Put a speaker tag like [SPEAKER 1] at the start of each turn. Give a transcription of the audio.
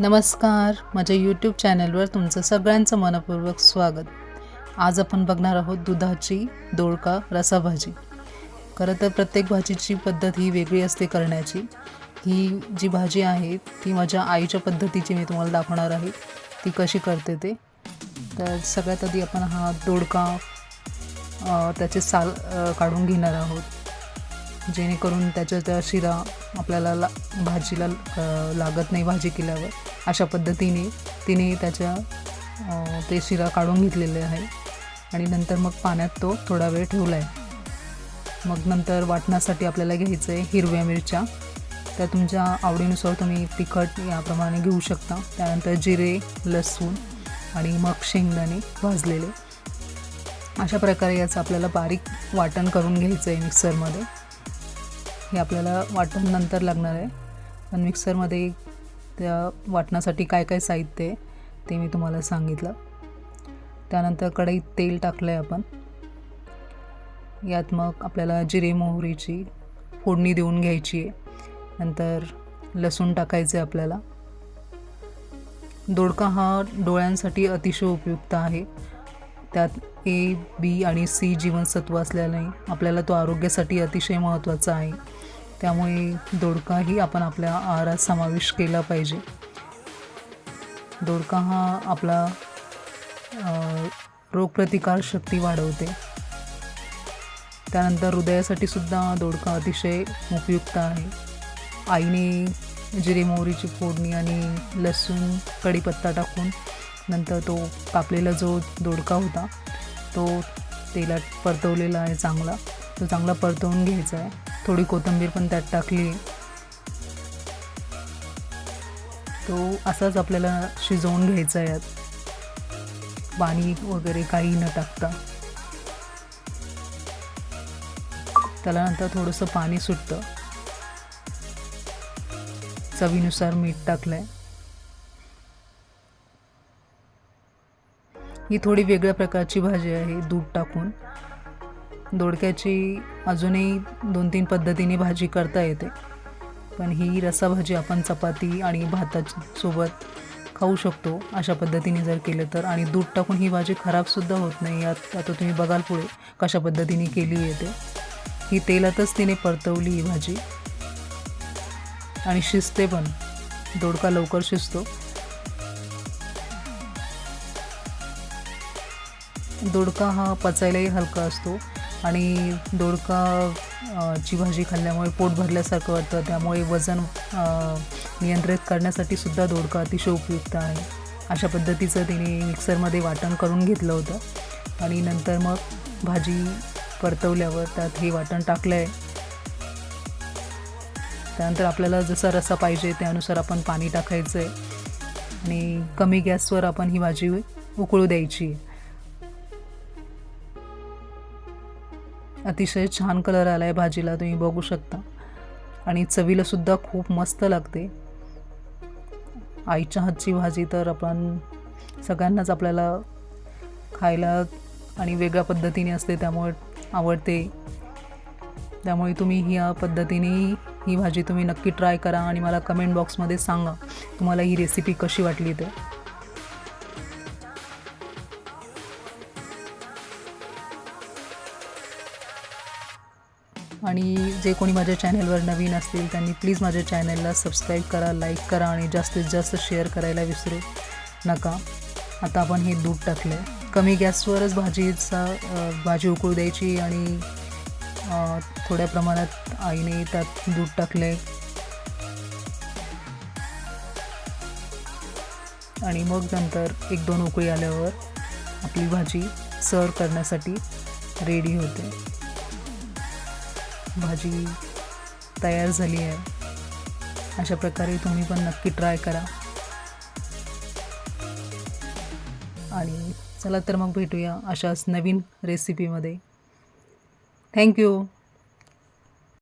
[SPEAKER 1] नमस्कार. माझ्या यूट्यूब चॅनलवर तुमचं सगळ्यांचं मनपूर्वक स्वागत. आज आपण बघणार आहोत दुधाची दोडका रसाभाजी. खरं तर प्रत्येक भाजीची पद्धत ही वेगळी असते करण्याची. ही जी भाजी आहे ती माझ्या आईच्या पद्धतीची मी तुम्हाला दाखवणार आहे. ती कशी करते ते. तर सगळ्यात आधी आपण हा दोडका त्याचे साल काढून घेणार आहोत. जेणेकरून त्याच्या त्या शिरा आपल्याला ला भाजीला लागत नाही भाजी केल्यावर. अशा पद्धतीने तिने त्याच्या ते शिरा काढून घेतलेले आहे. आणि नंतर मग पाण्यात तो थोडा वेळ ठेवला आहे मग नंतर वाटण्यासाठी आपल्याला घ्यायचं आहे हिरव्या मिरच्या. त्या तुमच्या आवडीनुसार तुम्ही तिखट याप्रमाणे घेऊ शकता. त्यानंतर जिरे लसूण आणि मग शेंगदाणे भाजलेले. अशा प्रकारे याचं आपल्याला बारीक वाटण करून घ्यायचं आहे मिक्सरमध्ये. हे आपल्याला वाटण नंतर लागणार आहे. पण मिक्सरमध्ये त्या वाटणासाठी काय काय साहित्य आहे ते मी तुम्हाला सांगितलं. त्यानंतर कढईत तेल टाकलं आहे आपण. यात मग आपल्याला जिरे मोहरीची फोडणी देऊन घ्यायची आहे. नंतर लसूण टाकायचं आहे आपल्याला. दोडका हा डोळ्यांसाठी अतिशय उपयुक्त आहे. त्यात ए बी आणि सी जीवनसत्व असल्याने आपल्याला तो आरोग्यासाठी अतिशय महत्त्वाचा आहे. त्यामुळे दोडकाही आपण आपल्या आहारात समावेश केला पाहिजे. दोडका हा आपला रोगप्रतिकारशक्ती रोगप्रतिकार शक्ती वाढवते. त्यानंतर हृदयासाठी सुद्धा दोडका अतिशय उपयुक्त आहे. आईने जिरे मोहरीची फोडणी आणि लसूण कढीपत्ता टाकून नंतर तो कापलेला जो दोडका होता तो तेलात परतवलेला आहे चांगला. तो चांगला परतवून घ्यायचा आहे. थोडी कोथिंबीर पण त्यात टाकली. तो असाच आपल्याला शिजवून घ्यायचा आहे. यात पाणी वगैरे काही न टाकता. त्याला नंतर थोडंसं पाणी सुटतं. चवीनुसार मीठ टाकलंय. ही थोडी वेगळ्या प्रकारची भाजी आहे दूध टाकून. दोडक्याची अजूनही दोन तीन पद्धतीने भाजी करता येते. पण ही रसाभाजी आपण चपाती आणि भाताच्या सोबत खाऊ शकतो. अशा पद्धतीने जर केलं तर. आणि दूध टाकून ही भाजी खराबसुद्धा होत नाही. यात आता तुम्ही बघाल पुढे कशा पद्धतीने केली आहे ते ही तेलातच तिने परतवली ही भाजी. आणि शिजते पण. दोडका लवकर शिजतो. दोडका हा पचायलाही हलका असतो. आणि दोडका ची भाजी खाल्ल्यामुळे पोट भरल्यासारखं वाटतं. त्यामुळे वजन नियंत्रित करण्यासाठी सुद्धा दोडका अतिशय उपयुक्त आहे. अशा पद्धतीचं तिने मिक्सरमध्ये वाटण करून घेतलं होतं. आणि नंतर मग भाजी परतवल्यावर त्यात हे वाटण टाकलं आहे त्यानंतर आपल्याला जसा रसा पाहिजे त्यानुसार आपण पाणी टाकायचं आहे आणि कमी गॅसवर आपण ही भाजी उकळू द्यायची. अतिशय छान कलर आला आहे भाजीला तुम्ही बघू शकता. आणि चवीला सुद्धा खूप मस्त लागते. आईच्या हातची भाजी तर आपण सगळ्यांनाच आपल्याला खायला आणि वेगळ्या पद्धतीने असते त्यामुळे आवडते. त्यामुळे तुम्ही ह्या पद्धतीने ही भाजी तुम्ही नक्की ट्राय करा आणि मला कमेंट बॉक्समध्ये सांगा तुम्हाला ही रेसिपी कशी वाटली ते. आणि जे कोणी माझ्या चॅनलवर नवीन असतील त्यांनी प्लीज माझ्या चॅनलला सबस्क्राईब करा लाईक करा आणि जास्तीत जास्त शेअर करायला विसरू नका. आता आपण हे दूध टाकलं आहे कमी गॅसवरच भाजीचा भाजी उकळू द्यायची आणि थोड्या प्रमाणात आईने त्यात दूध टाकले आणि मग नंतर एक दोन उकळी आल्यावर आपली भाजी सर्व करण्यासाठी रेडी होते. भाजी तयार झाली आहे. अशा प्रकारे तुम्ही पण नक्की ट्राय करा. आणि चला तर मग भेटूया अशाच नवीन रेसिपीमध्ये थँक्यू